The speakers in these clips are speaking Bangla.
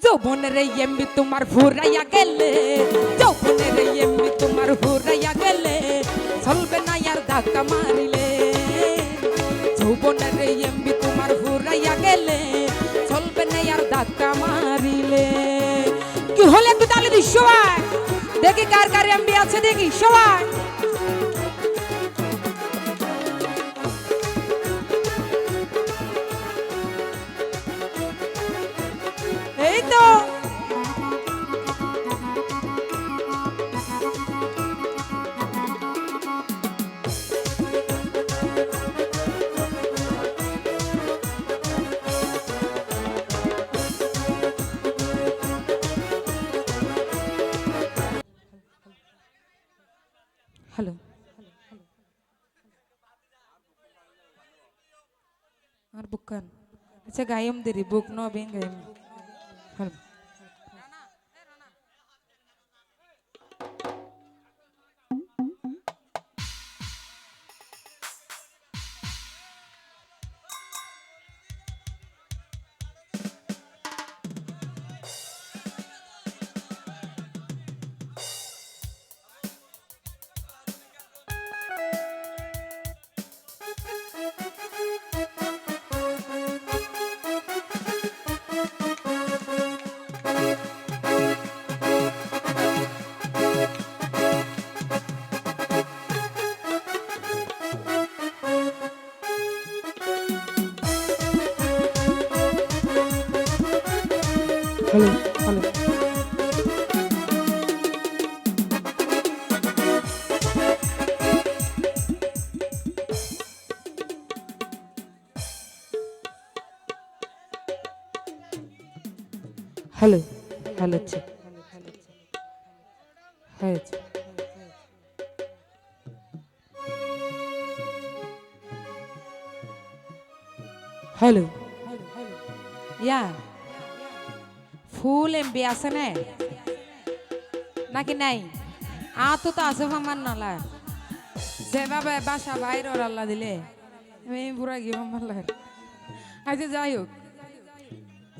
যৌবনের এমবি তোমার ফুরাইয়া গেলে যৌবনের এমবি তোমার ফুরাইয়া গেলে চলবে না আর ধাক্কা মারিলে যৌবনের এমবি তোমার ফুরাইয়া গেলে চলবে না আর ধাক্কা মারিলে কি হলে একটু তাহলে দিস সবাই দেখি কার কার এমবি আছে দেখি সবাই हेलो और कर अच्छा गायम दे रही बुक नो अभी Gayam hello hello hello hello hello হয়েছে হ্যালো ইয়া ফুল এমবি আছে না? নাকি নাই? আ তো তো আছে আমার নালার যেভাবে বাসা বাইর ওর আল্লাহ দিলে। আমি পুরা গিয়ে লাগার আচ্ছা যাই হোক।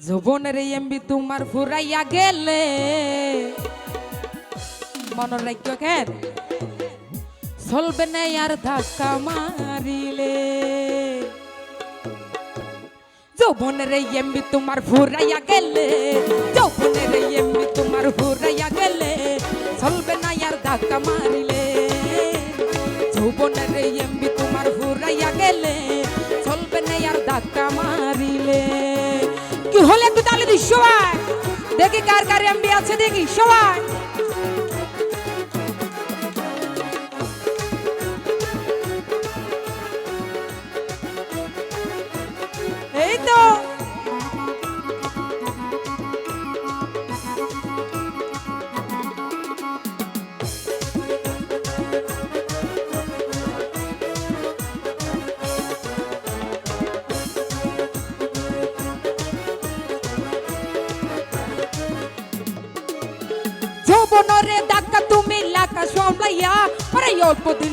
যৌবনের এমবি তোমার ফুরাইয়া গেলে। মনের রাজ্য কেন চলবে না আর ধাক্কা মারিলে যৌবনের এমবি তোমার ফুরাইয়া গেলে যৌবনের এমবি তোমার ফুরাইয়া গেলে চলবে না আর ধাক্কা মারিলে যৌবনের এমবি তোমার ফুরাইয়া গেলে চলবে না আর ধাক্কা মারিলে কি হলে একটু তাহলে দিস সবাই দেখি কার কার এমবি আছে দেখি সবাই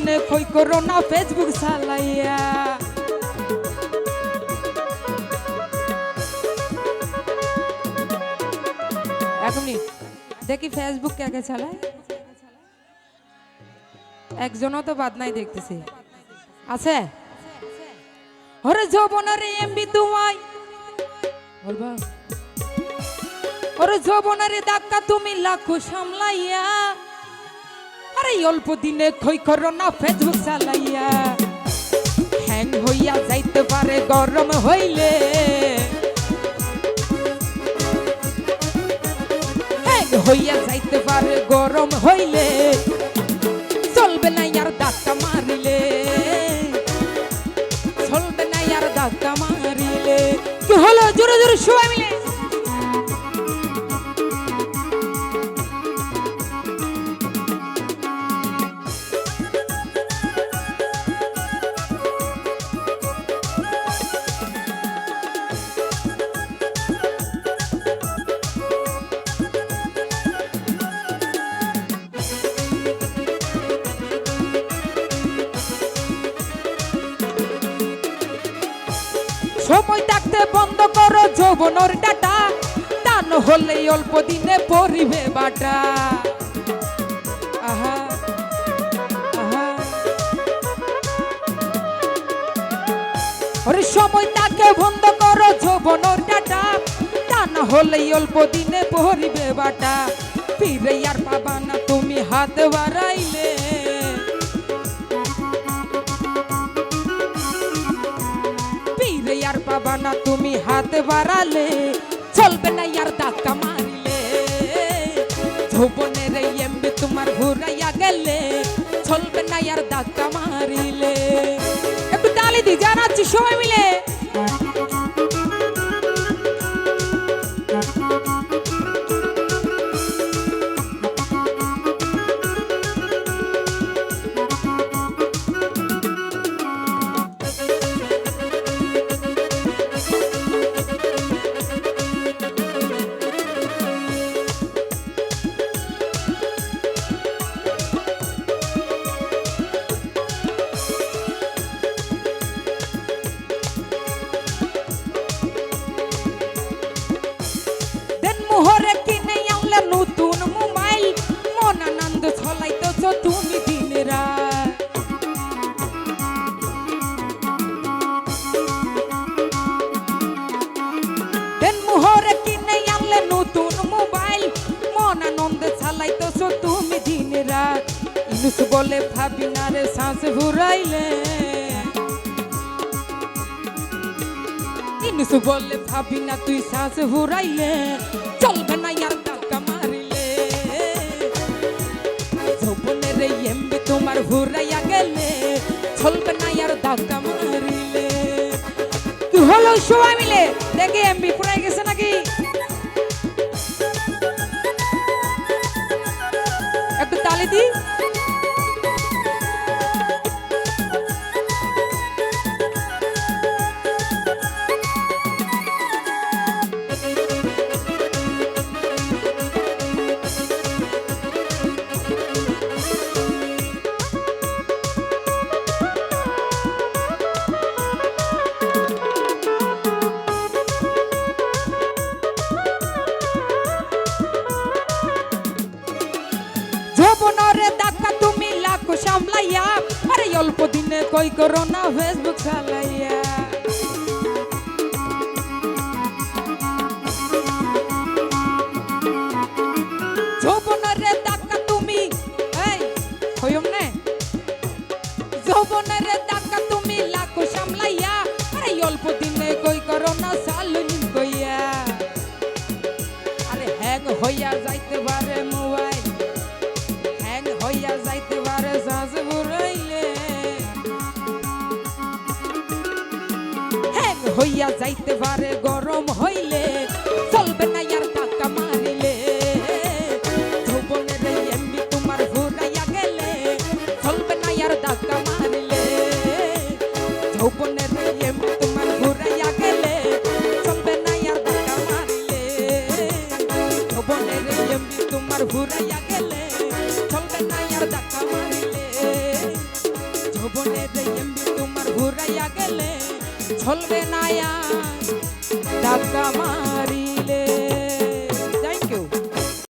দিনে কই করো না ফেসবুক চালাইয়া। এক মিনিট, দেখি ফেসবুক কে চালায়। একজনও তো বাদ নাই দেখতেছি। আছে? ওরে যৌবনারে এমবি তোমায়। বলবা? ওরে যৌবনারে ডাক্কা তুমি লাখো সামলাইয়া। আরে অল্প দিনে খই করো না ফেসবুক চালাইয়া। হ্যাং হইয়া যাইতে পারে, গরম হইলে। হ্যাং হইয়া যাইতে পারে, গরম হইলে। চলবে না আর ধাক্কা মারিলে। চলবে না আর ধাক্কা মারিলে। কি হলো? জোরে জোরে সবাই মিলে। সময় থাকতে বন্ধ করো যৌবনের ডাটা। তা হলে অল্প দিনে পরিবে বাটা। আহা সময় তাকে বন্ধ করো যৌবনর ডাটা। তা না হলে অল্প দিনে পরিবে বাটা। ফিরে আর পাবা না তুমি হাত বাড়াইলে। হাত বাড়ালে, চলবে না আর ধাক্কা মারিলে। যৌবনের এমবি তোমার ঘুরাইয়া গেলে, চলবে না আর ধাক্কা মারিলে। একটু তালি দি জানাচ্ছি সবাই মিলে। ছলাইতেছ তুমি দিন রাত। মোহরে কিনে আনলে নতুন মোবাইল। মন আনন্দ ছলাইতেছ তুমি দিন রাত। ইনুস বলে, ভাবি না রে শ্বাস ঘুরাইলে। ইনুস বলে, ভাবি না, তুই শ্বাস ঘুরাইলে। চলবে তোমার ঘুরাইয়া গেলে চলবে না আর দাগ মারিলে। তুই হলো সবাই মিলে? দেখে এমবি দিনে কই করো না ফেসবুক চালাইয়া যৌবনরে দেখা তুমি এই হইম নে যৌবনরে দেখা তুমি লাখ সামলাইয়া আরে অল্প দিনে কই করো না সালুন কইয়া আরে হ্যাং হইয়া যাইতে যাইতে পারে গরম হইলে, চলবে না আর টাকা মারিলে। যৌবনের এমবি তোমার ঘুরাইয়া গেলে, চলবে না আর টাকা মারিলে। যৌবনের এমবি তোমার ঘুরাইয়া গেলে, চলবে না আর টাকা মারিলে। ঘুরাইয়া গেলে চলবে না মারিলে